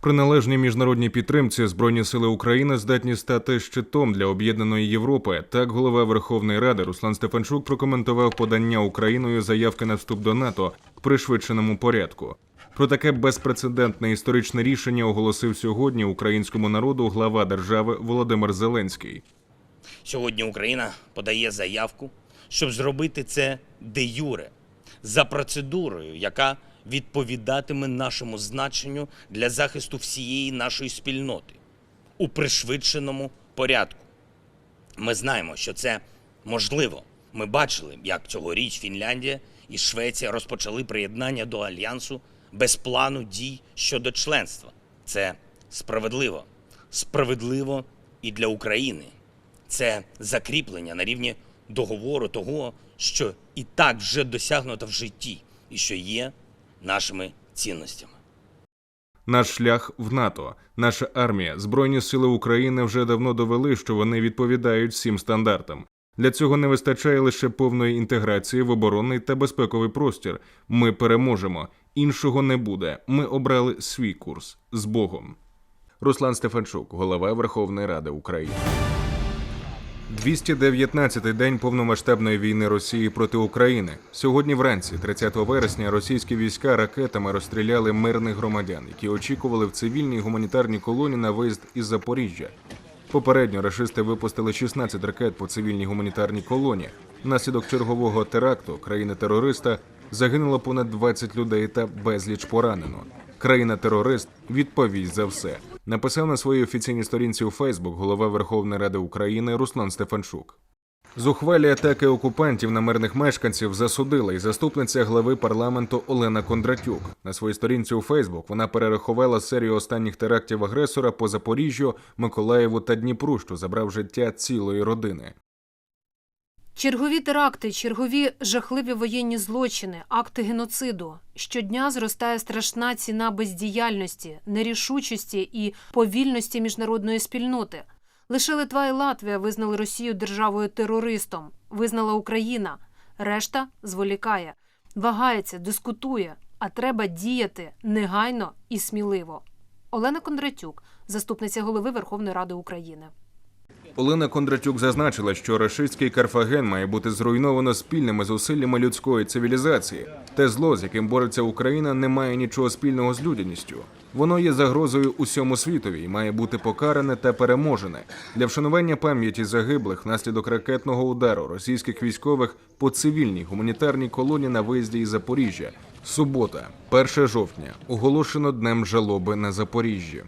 При належній міжнародній підтримці Збройні сили України здатні стати щитом для об'єднаної Європи. Так, голова Верховної Ради Руслан Стефанчук прокоментував подання Україною заявки на вступ до НАТО в пришвидшеному порядку. Про таке безпрецедентне історичне рішення оголосив сьогодні українському народу глава держави Володимир Зеленський. Сьогодні Україна подає заявку, щоб зробити це де юре за процедурою, яка відповідатиме нашому значенню для захисту всієї нашої спільноти у пришвидшеному порядку. Ми знаємо, що це можливо. Ми бачили, як цьогоріч Фінляндія і Швеція розпочали приєднання до альянсу без плану дій щодо членства. Це справедливо. Справедливо і для України. Це закріплення на рівні договору того, що і так вже досягнуто в житті, і що є нашими цінностями. Наш шлях в НАТО, наша армія, збройні сили України вже давно довели, що вони відповідають всім стандартам. Для цього не вистачає лише повної інтеграції в оборонний та безпековий простір. Ми переможемо. Іншого не буде. Ми обрали свій курс з Богом. Руслан Стефанчук, голова Верховної Ради України. 219-й день повномасштабної війни Росії проти України. Сьогодні вранці, 30 вересня, російські війська ракетами розстріляли мирних громадян, які очікували в цивільній гуманітарній колоні на виїзд із Запоріжжя. Попередньо рашисти випустили 16 ракет по цивільній гуманітарній колоні. Внаслідок чергового теракту країни-терориста загинуло понад 20 людей та безліч поранено. Країна-терорист відповість за все. Написав на своїй офіційній сторінці у Фейсбук голова Верховної Ради України Руслан Стефанчук. Зухвалі атаки окупантів на мирних мешканців засудила і заступниця глави парламенту Олена Кондратюк. На своїй сторінці у Фейсбук вона перерахувала серію останніх терактів агресора по Запоріжжю, Миколаєву та Дніпру, що забрав життя цілої родини. Чергові теракти, чергові жахливі воєнні злочини, акти геноциду. Щодня зростає страшна ціна бездіяльності, нерішучості і повільності міжнародної спільноти. Лише Литва і Латвія визнали Росію державою терористом, визнала Україна. Решта зволікає, вагається, дискутує, а треба діяти негайно і сміливо. Олена Кондратюк, заступниця голови Верховної Ради України. Олена Кондратюк зазначила, що рашистський Карфаген має бути зруйновано спільними зусиллями людської цивілізації. Те зло, з яким бореться Україна, не має нічого спільного з людяністю. Воно є загрозою усьому світові і має бути покаране та переможене для вшанування пам'яті загиблих внаслідок ракетного удару російських військових по цивільній гуманітарній колоні на виїзді із Запоріжжя. Субота, 1 жовтня, оголошено днем жалоби на Запоріжжі.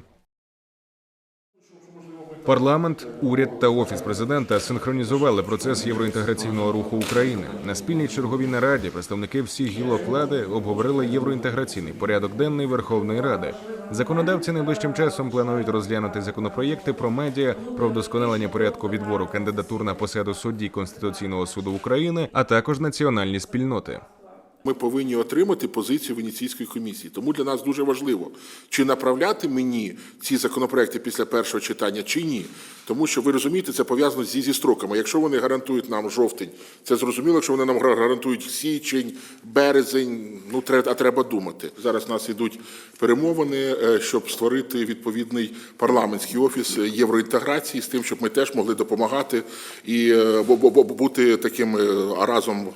Парламент, уряд та офіс президента синхронізували процес євроінтеграційного руху України. На спільній черговій нараді представники всіх гілок влади обговорили євроінтеграційний порядок денний Верховної Ради. Законодавці найближчим часом планують розглянути законопроєкти про медіа, про вдосконалення порядку відбору кандидатур на посаду судді Конституційного суду України, а також національні спільноти. Ми повинні отримати позицію Венеційської комісії. Тому для нас дуже важливо, чи направляти мені ці законопроекти після першого читання, чи ні. Тому що ви розумієте, це пов'язано зі, зі строками. Якщо вони гарантують нам жовтень, це зрозуміло. Якщо вони нам гарантують січень, березень, ну а треба думати. Зараз у нас ідуть перемовини, е, щоб створити відповідний парламентський офіс євроінтеграції з тим, щоб ми теж могли допомагати і е, бо- бути таким е, разом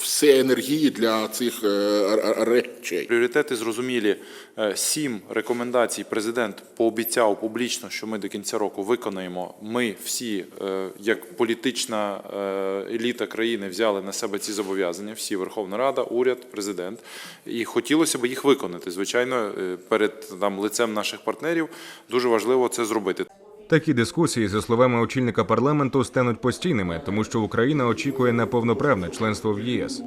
все енергії для цих е, речей. Пріоритети зрозумілі. Е, Сім рекомендацій президент пообіцяв публічно, що ми до кінця року виконаємо. Ми всі, е, як політична еліта країни, взяли на себе ці зобов'язання. Всі Верховна Рада, уряд, президент. І хотілося б їх виконати. Звичайно, перед там лицем наших партнерів дуже важливо це зробити. Такі дискусії, за словами очільника парламенту, стануть постійними, тому що Україна очікує на повноправне членство в ЄС.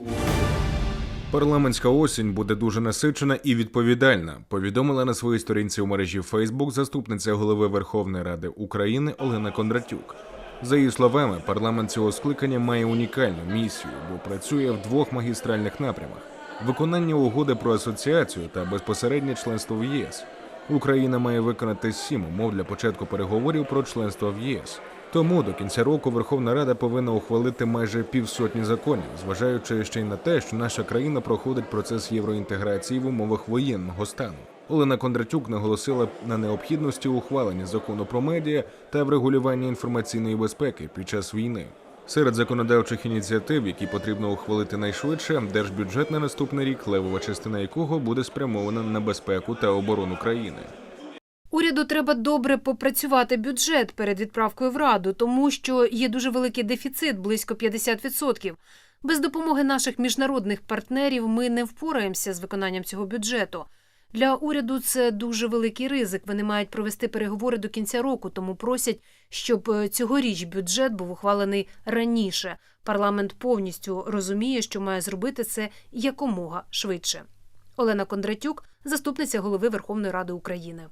Парламентська осінь буде дуже насичена і відповідальна. Повідомила на своїй сторінці у мережі Facebook заступниця голови Верховної Ради України Олена Кондратюк. За її словами, парламент цього скликання має унікальну місію, бо працює в двох магістральних напрямах: виконання угоди про асоціацію та безпосереднє членство в ЄС. Україна має виконати сім умов для початку переговорів про членство в ЄС. Тому до кінця року Верховна Рада повинна ухвалити майже півсотні законів, зважаючи ще й на те, що наша країна проходить процес євроінтеграції в умовах воєнного стану. Олена Кондратюк наголосила на необхідності ухвалення закону про медіа та врегулювання інформаційної безпеки під час війни. Серед законодавчих ініціатив, які потрібно ухвалити найшвидше, держбюджет на наступний рік, левова частина якого буде спрямована на безпеку та оборону країни. Уряду треба добре попрацювати бюджет перед відправкою в раду, тому що є дуже великий дефіцит, близько 50%. Без допомоги наших міжнародних партнерів ми не впораємося з виконанням цього бюджету. Для уряду це дуже великий ризик. Вони мають провести переговори до кінця року, тому просять, щоб е, цьогоріч бюджет був ухвалений раніше. Парламент повністю розуміє, що має зробити це якомога швидше. Олена Кондратюк, заступниця голови Верховної Ради України.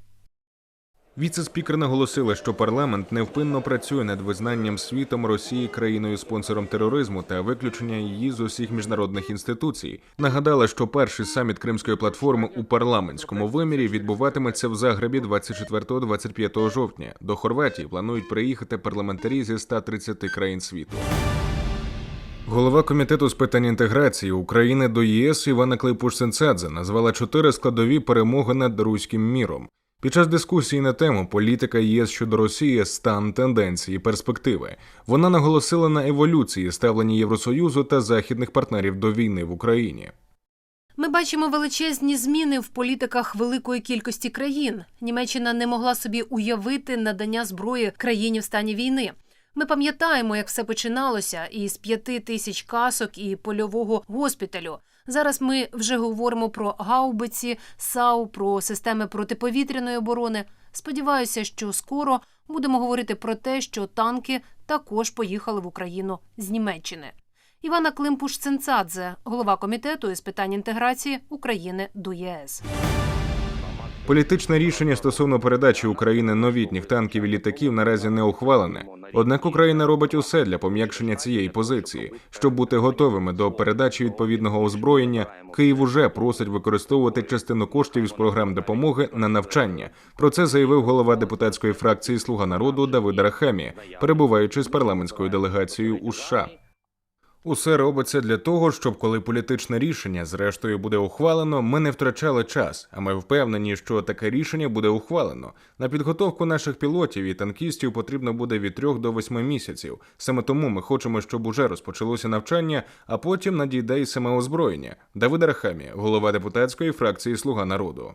Віце-спікер наголосила, що парламент невпинно працює над визнанням світом Росії країною спонсором тероризму та виключення її з усіх міжнародних інституцій. Нагадала, що перший саміт Кримської платформи у парламентському вимірі відбуватиметься в Загребі 24-25 жовтня. До Хорватії планують приїхати парламентарі зі 130 країн світу. Голова комітету з питань інтеграції України до ЄС Івана Клейпуш-Сенцадзе назвала чотири складові перемоги над руським міром. Під час дискусії на тему політика ЄС щодо Росії, стан, тенденції, перспективи вона наголосила на еволюції ставлення Євросоюзу та західних партнерів до війни в Україні. Ми бачимо величезні зміни в політиках великої кількості країн. Німеччина не могла собі уявити надання зброї країні в стані війни. Ми пам'ятаємо, як все починалося із п'яти тисяч касок і польового госпіталю. Зараз ми вже говоримо про гаубиці, САУ, про системи протиповітряної оборони. Сподіваюся, що скоро будемо говорити про те, що танки також поїхали в Україну з Німеччини. Івана Климпуш-Ценцадзе, голова комітету із питань інтеграції України до ЄС. Політичне рішення стосовно передачі України новітніх танків і літаків наразі не ухвалене. Однак Україна робить усе для пом'якшення цієї позиції. Щоб бути готовими до передачі відповідного озброєння, Київ уже просить використовувати частину коштів з програм допомоги на навчання. Про це заявив голова депутатської фракції Слуга народу Давид Рахамі, перебуваючи з парламентською делегацією у США. Усе робиться для того, щоб коли політичне рішення зрештою буде ухвалено, ми не втрачали час. А ми впевнені, що таке рішення буде ухвалено. На підготовку наших пілотів і танкістів потрібно буде від 3 до 8 місяців. Саме тому ми хочемо, щоб уже розпочалося навчання, а потім надійде і саме озброєння. Давид Рахамі, голова депутатської фракції Слуга народу.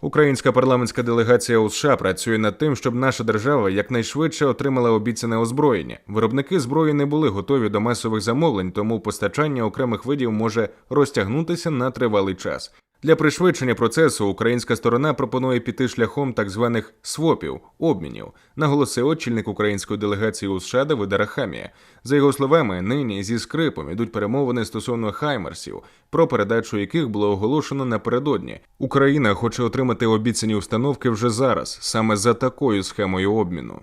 Українська парламентська делегація у США працює над тим, щоб наша держава якнайшвидше отримала обіцяне озброєння. Виробники зброї не були готові до масових замовлень, тому постачання окремих видів може розтягнутися на тривалий час. Для пришвидшення процесу українська сторона пропонує піти шляхом так званих свопів обмінів, наголосив очільник української делегації у США Давида Рахамія. За його словами, нині зі скрипом ідуть перемовини стосовно хаймерсів, про передачу яких було оголошено напередодні. Україна хоче отримати обіцяні установки вже зараз, саме за такою схемою обміну.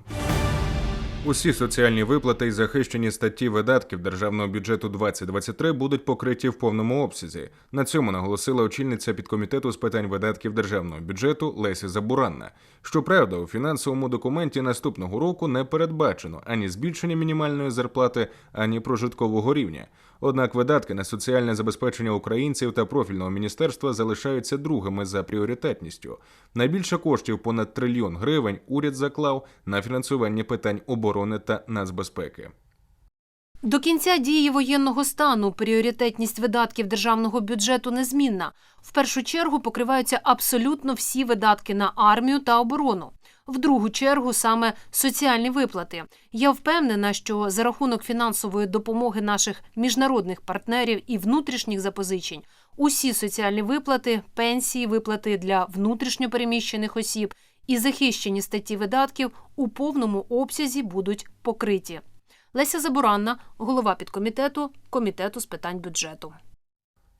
Усі соціальні виплати і захищені статті видатків державного бюджету 2023 будуть покриті в повному обсязі. На цьому наголосила очільниця підкомітету з питань видатків державного бюджету Леся Забуранна. Щоправда, у фінансовому документі наступного року не передбачено ані збільшення мінімальної зарплати, ані прожиткового рівня. Однак видатки на соціальне забезпечення українців та профільного міністерства залишаються другими за пріоритетністю. Найбільше коштів понад трильйон гривень уряд заклав на фінансування питань оборони та нацбезпеки. До кінця дії воєнного стану пріоритетність видатків державного бюджету незмінна. В першу чергу покриваються абсолютно всі видатки на армію та оборону. В другу чергу саме соціальні виплати. Я впевнена, що за рахунок фінансової допомоги наших міжнародних партнерів і внутрішніх запозичень усі соціальні виплати, пенсії, виплати для внутрішньопереміщених осіб і захищені статті видатків у повному обсязі будуть покриті. Леся Забуранна, голова підкомітету комітету з питань бюджету.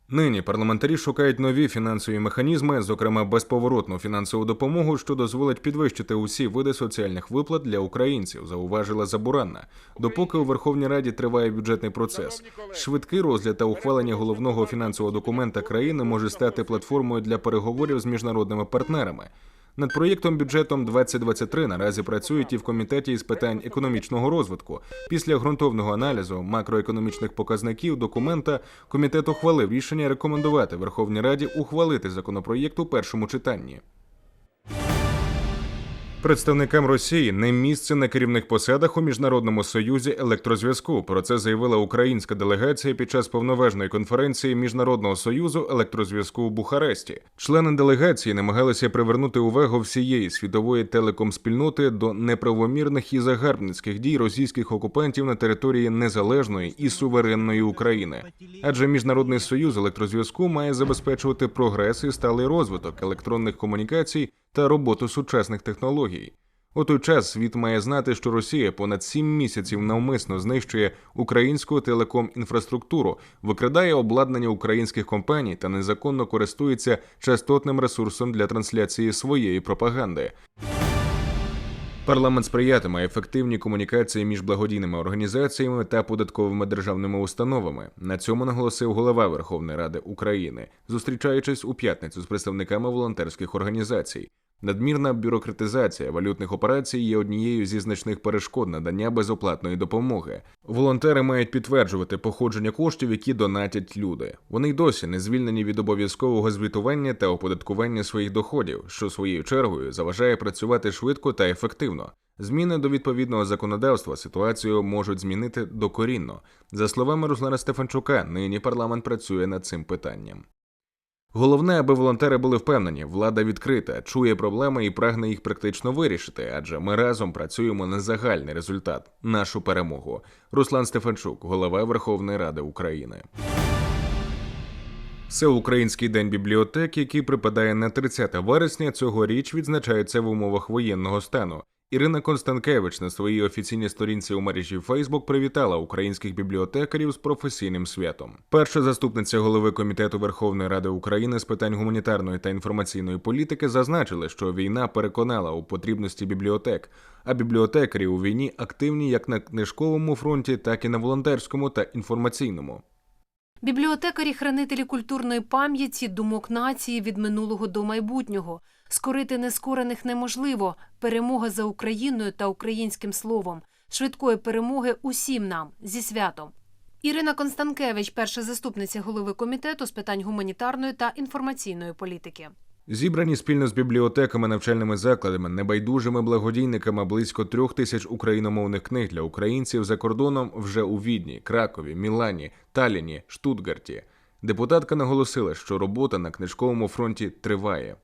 Нині парламентарі шукають нові фінансові механізми, зокрема безповоротну фінансову допомогу, що дозволить підвищити усі види соціальних виплат для українців, зауважила Забуранна. Допоки у Верховній Раді триває бюджетний процес, швидкий розгляд та ухвалення головного фінансового документа країни може стати платформою для переговорів з міжнародними партнерами. Над проєктом бюджетом 2023 наразі працюють і в комітеті із питань економічного розвитку. Після ґрунтовного аналізу макроекономічних показників документа комітет ухвалив рішення рекомендувати Верховній Раді ухвалити законопроєкт у першому читанні. Представникам Росії не місце на керівних посадах у міжнародному союзі електрозв'язку. Про це заявила українська делегація під час повноважної конференції міжнародного союзу електрозв'язку у Бухаресті. Члени делегації намагалися привернути увагу всієї світової телеком-спільноти до неправомірних і загарбницьких дій російських окупантів на території незалежної і суверенної України. Адже міжнародний союз електрозв'язку має забезпечувати прогрес і сталий розвиток електронних комунікацій та роботу сучасних технологій. У той час світ має знати, що Росія понад сім місяців навмисно знищує українську телеком-інфраструктуру, викрадає обладнання українських компаній та незаконно користується частотним ресурсом для трансляції своєї пропаганди. Парламент сприятиме ефективній комунікації між благодійними організаціями та податковими державними установами. На цьому наголосив голова Верховної Ради України, зустрічаючись у п'ятницю з представниками волонтерських організацій. Надмірна бюрократизація валютних операцій є однією зі значних перешкод надання безоплатної допомоги. Волонтери мають підтверджувати походження коштів, які донатять люди. Вони й досі не звільнені від обов'язкового звітування та оподаткування своїх доходів, що своєю чергою заважає працювати швидко та ефективно. Зміни до відповідного законодавства ситуацію можуть змінити докорінно. За словами Руслана Стефанчука, нині парламент працює над цим питанням. Головне, аби волонтери були впевнені, влада відкрита, чує проблеми і прагне їх практично вирішити, адже ми разом працюємо на загальний результат нашу перемогу. Руслан Стефанчук, голова Верховної Ради України. Всеукраїнський день бібліотек, який припадає на 30 вересня, цьогоріч відзначається в умовах воєнного стану. Ірина Констанкевич на своїй офіційній сторінці у мережі Facebook привітала українських бібліотекарів з професійним святом. Перша заступниця голови комітету Верховної Ради України з питань гуманітарної та інформаційної політики зазначили, що війна переконала у потрібності бібліотек, а бібліотекарі у війні активні як на книжковому фронті, так і на волонтерському та інформаційному. Бібліотекарі, хранителі культурної пам'яті, думок нації від минулого до майбутнього. Скорити нескорених неможливо. Перемога за Україною та українським словом. Швидкої перемоги усім нам зі святом. Ірина Констанкевич, перша заступниця голови комітету з питань гуманітарної та інформаційної політики. Зібрані спільно з бібліотеками, навчальними закладами, небайдужими благодійниками близько трьох тисяч україномовних книг для українців за кордоном вже у Відні, Кракові, Мілані, Таліні, Штутгарті. Депутатка наголосила, що робота на книжковому фронті триває.